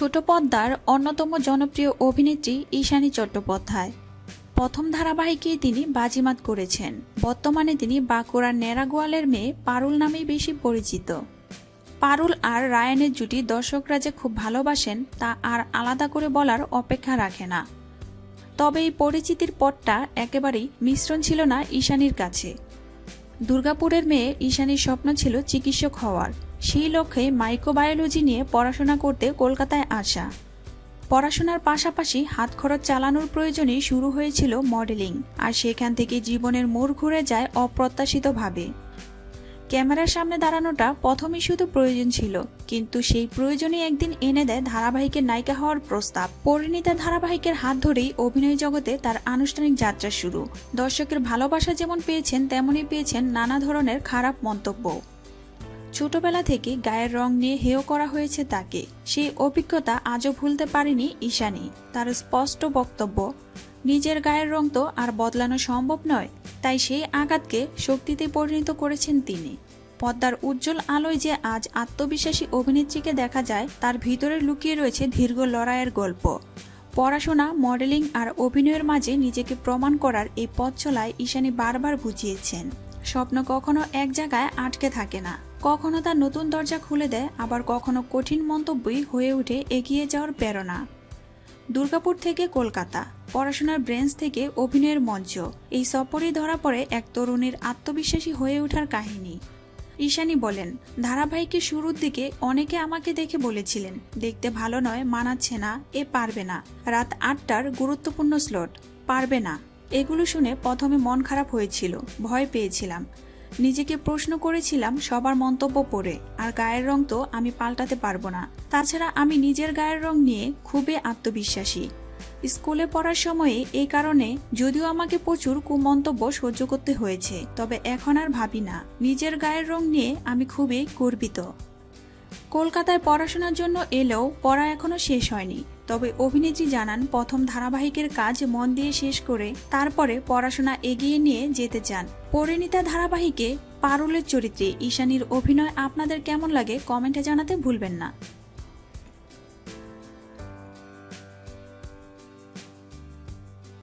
ছোট পর্দার অন্যতম জনপ্রিয় অভিনেত্রী ঈশানী চট্টোপাধ্যায়। প্রথম ধারাবাহিকেই তিনি বাজিমাত করেছেন। বর্তমানে তিনি বাঁকুড়ার নেরাগোয়ালের মেয়ে পারুল নামেই বেশি পরিচিত। পারুল আর রায়ানের জুটি দর্শকরা যে খুব ভালোবাসেন, তা আর আলাদা করে বলার অপেক্ষা রাখে না। তবে এই পরিচিতির পথটা একেবারেই মিশ্রণ ছিল না ঈশানীর কাছে। দুর্গাপুরের মেয়ে ঈশানীর স্বপ্ন ছিল চিকিৎসক হওয়ার। সেই লক্ষ্যে মাইক্রোবায়োলজি নিয়ে পড়াশোনা করতে কলকাতায় আসা। পড়াশোনার পাশাপাশি হাত খরচ চালানোর প্রয়োজনে শুরু হয়েছিল মডেলিং, আর সেখান থেকে জীবনের মোড় ঘুরে যায় অপ্রত্যাশিতভাবে। ক্যামেরার সামনে দাঁড়ানোটা প্রথমেই শুধু প্রয়োজন ছিল, কিন্তু সেই প্রয়োজনে একদিন এনে দেয় ধারাবাহিকের নায়িকা হওয়ার প্রস্তাব। পরিণীতা ধারাবাহিকের হাত ধরেই অভিনয় জগতে তার আনুষ্ঠানিক যাত্রা শুরু। দর্শকের ভালোবাসা যেমন পেয়েছেন, তেমনই পেয়েছেন নানা ধরনের খারাপ মন্তব্য। ছোটবেলা থেকে গায়ের রং নিয়ে হেয় করা হয়েছে তাকে। সেই অভিজ্ঞতা আজও ভুলতে পারেনি ঈশানী। তার স্পষ্ট বক্তব্য, নিজের গায়ের রং তো আর বদলানো সম্ভব নয়, তাই সেই আঘাতকে শক্তিতে পরিণত করেছেন তিনি। পদ্মার উজ্জ্বল আলোয় যে আজ আত্মবিশ্বাসী অভিনেত্রীকে দেখা যায়, তার ভিতরে লুকিয়ে রয়েছে দীর্ঘ লড়াইয়ের গল্প। পড়াশোনা, মডেলিং আর অভিনয়ের মাঝে নিজেকে প্রমাণ করার এই পথ চলায় ঈশানী বারবার বুঝিয়েছেন। স্বপ্ন কখনো এক জায়গায় আটকে থাকে না। কখনো তার নতুন দরজা খুলে দেয়, আবার কখনো কঠিন মন্তব্যই হয়ে ওঠে এগিয়ে যাওয়ার প্রেরণা। দুর্গাপুর থেকে কলকাতা, পড়াশোনার ব্রেঞ্চ থেকে অভিনয়ের মঞ্চ। এই সফরেই ধরা পড়ে এক তরুণীর আত্মবিশ্বাসী হয়ে ওঠার কাহিনী। ঈশানী বলেন, ধারাবাহিকের শুরুর দিকে অনেকে আমাকে দেখে বলেছিলেন, দেখতে ভালো নয়, মানাচ্ছে না, এ পারবে না। রাত আটটার গুরুত্বপূর্ণ স্লট পারবে না। এগুলো শুনে প্রথমে মন খারাপ হয়েছিল, ভয় পেয়েছিলাম। নিজেকে প্রশ্ন করেছিলাম সবার মন্তব্য পড়ে, আর গায়ের রং তো আমি পাল্টাতে পারব না। তাছাড়া আমি নিজের গায়ের রং নিয়ে খুবই আত্মবিশ্বাসী। স্কুলে পড়ার সময়ে এই কারণে যদিও আমাকে প্রচুর কুমন্তব্য সহ্য করতে হয়েছে, তবে এখন আর ভাবি না। নিজের গায়ের রং নিয়ে আমি খুবই গর্বিত। কলকাতায় পড়াশোনার জন্য এলেও পড়া এখনও শেষ হয়নি। তবে অভিনেত্রী জানান, প্রথম ধারাবাহিকের কাজ মন দিয়ে শেষ করে তারপরে পড়াশোনা এগিয়ে নিয়ে যেতে চান। পরিণীতা ধারাবাহিকে পারুলের চরিত্রে ঈশানীর অভিনয় আপনাদের কেমন লাগে কমেন্টে জানাতে ভুলবেন না।